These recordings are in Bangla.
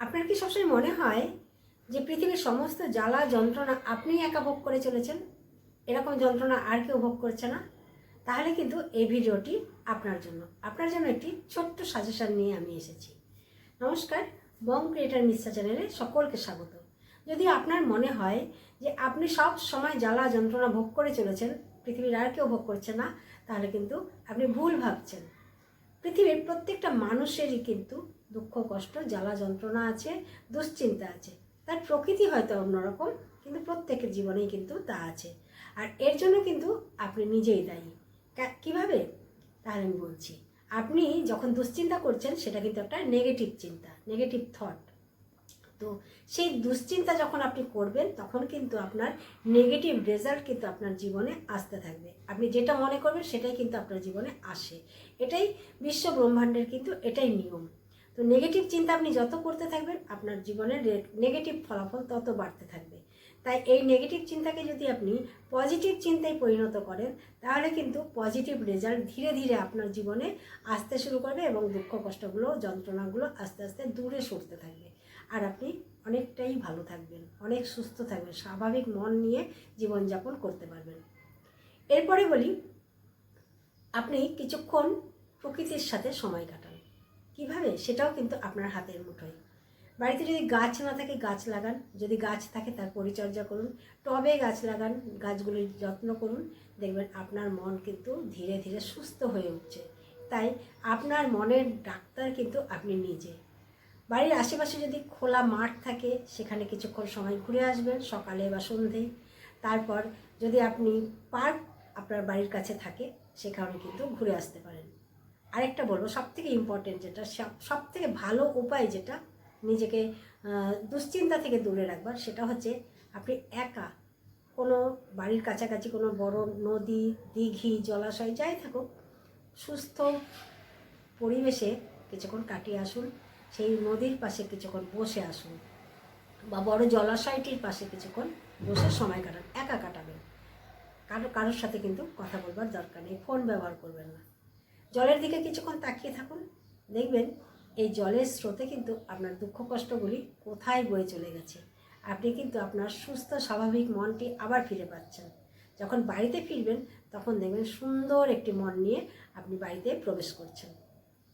আপনার কি সবসময় মনে হয় যে পৃথিবীর সমস্ত জ্বালা যন্ত্রণা আপনি একা ভোগ করে চলেছেন? এরকম যন্ত্রণা আর কেউ ভোগ করছে না? তাহলে কিন্তু এই ভিডিওটি আপনার জন্য। আপনার জন্য একটি ছোট্ট সাজেশন নিয়ে আমি এসেছি। নমস্কার, বং ক্রিয়েটার মিশ্রা চ্যানেলে সকলকে স্বাগত। যদি আপনার মনে হয় যে আপনি সব সময় জ্বালা যন্ত্রণা ভোগ করে চলেছেন, পৃথিবীর আর কেউ ভোগ করছে না, তাহলে কিন্তু আপনি ভুল ভাবছেন। পৃথিবীর প্রত্যেকটা মানুষেরই কিন্তু দুঃখ, কষ্ট, জ্বালা যন্ত্রণা আছে, দুশ্চিন্তা আছে। তার প্রকৃতি হয়তো অন্যরকম, কিন্তু প্রত্যেকের জীবনেই কিন্তু তা আছে। আর এর জন্য কিন্তু আপনি নিজেই দায়ী। কীভাবে? তাহলে আমি বলছি, আপনি যখন দুশ্চিন্তা করছেন, সেটা কিন্তু একটা নেগেটিভ চিন্তা নেগেটিভ থট তো সেই দুশ্চিন্তা যখন আপনি করবেন, তখন কিন্তু আপনার নেগেটিভ রেজাল্ট কিন্তু আপনার জীবনে আসতে থাকবে। আপনি যেটা মনে করবেন, সেটাই কিন্তু আপনার জীবনে আসে। এটাই বিশ্ব ব্রহ্মাণ্ডের কিন্তু এটাই নিয়ম। তো নেগেটিভ চিন্তা আপনি যত করতে থাকবেন, আপনার জীবনের নেগেটিভ ফলাফল তত বাড়তে থাকবে। তাই এই নেগেটিভ চিন্তাকে যদি আপনি পজিটিভ চিন্তায় পরিণত করেন, তাহলে কিন্তু পজিটিভ রেজাল্ট ধীরে ধীরে আপনার জীবনে আসতে শুরু করবে এবং দুঃখ কষ্টগুলো, যন্ত্রণাগুলো আস্তে আস্তে দূরে সরতে থাকবে। আর আপনি অনেকটাই ভালো থাকবেন, অনেক সুস্থ থাকবেন, স্বাভাবিক মন নিয়ে জীবনযাপন করতে পারবেন। এরপরে বলি, আপনি কিছুক্ষণ প্রকৃতির সাথে সময় কাটান। কীভাবে? সেটাও কিন্তু আপনার হাতের মুঠোয়। বাড়িতে যদি গাছ না থাকে, গাছ লাগান। যদি গাছ থাকে, তার পরিচর্যা করুন। টবে গাছ লাগান, গাছগুলির যত্ন করুন। দেখবেন আপনার মন কিন্তু ধীরে ধীরে সুস্থ হয়ে উঠছে। তাই আপনার মনের ডাক্তার কিন্তু আপনি নিজে। বাড়ির আশেপাশে যদি খোলা মাঠ থাকে, সেখানে কিছুক্ষণ সময় ঘুরে আসবেন, সকালে বা সন্ধেয়। তারপর যদি আপনি পার্ক আপনার বাড়ির কাছে থাকে সেখানে কিন্তু ঘুরে আসতে পারেন। আরেকটা বলব সব থেকে ইম্পর্টেন্ট যেটা, সব থেকে ভালো উপায় যেটা নিজেকে দুশ্চিন্তা থেকে দূরে রাখবার। সেটা হচ্ছে আপনি একা, কোনো বাড়ির কাছাকাছি কোনো বড় নদী, দিঘি, জলাশয় যাই থাকুক, সুস্থ পরিবেশে কিছুক্ষণ কাটিয়ে আসুন, সেই নদীর পাশে কিছুক্ষণ বসে আসুন বা বড় জলাশয়টির পাশে কিছুক্ষণ বসে সময় কাটান, একা কাটাবেন। কারও, কারোর সাথে কিন্তু কথা বলবার দরকার নেই, ফোন ব্যবহার করবেন না। জলের দিকে কিছুক্ষণ তাকিয়ে থাকুন, দেখবেন এই জলের স্রোতে কিন্তু আপনার দুঃখ কষ্টগুলি কোথায় বয়ে চলে গেছে। আপনি কিন্তু আপনার সুস্থ, স্বাভাবিক মনটি আবার ফিরে পাচ্ছেন। যখন বাড়িতে ফিরবেন, তখন দেখবেন সুন্দর একটি মন নিয়ে আপনি বাড়িতে প্রবেশ করছেন।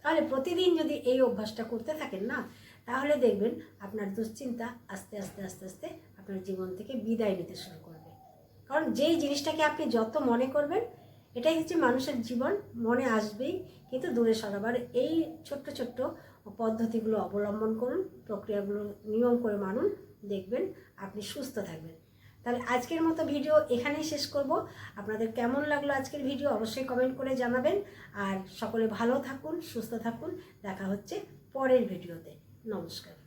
তাহলে প্রতিদিন যদি এই অভ্যাসটা করতে থাকেন না, তাহলে দেখবেন আপনার দুশ্চিন্তা আস্তে আস্তে আস্তে আস্তে আপনার জীবন থেকে বিদায় নিতে শুরু করবে। কারণ যেই জিনিসটাকে আপনি যত মনে করবেন এটাই হচ্ছে মানুষের জীবন, মনে আসবেই, কিন্তু দূরে সরাবার এই ছোট্ট ছোট্ট পদ্ধতিগুলো অবলম্বন করুন, প্রক্রিয়াগুলো নিয়ম করে মানুন, দেখবেন আপনি সুস্থ থাকবেন। তাহলে আজকের মতো ভিডিও এখানেই শেষ করব। আপনাদের কেমন লাগল আজকের ভিডিও অবশ্যই কমেন্ট করে জানাবেন। আর সকলে ভালো থাকুন, সুস্থ থাকুন। দেখা হচ্ছে পরের ভিডিওতে। নমস্কার।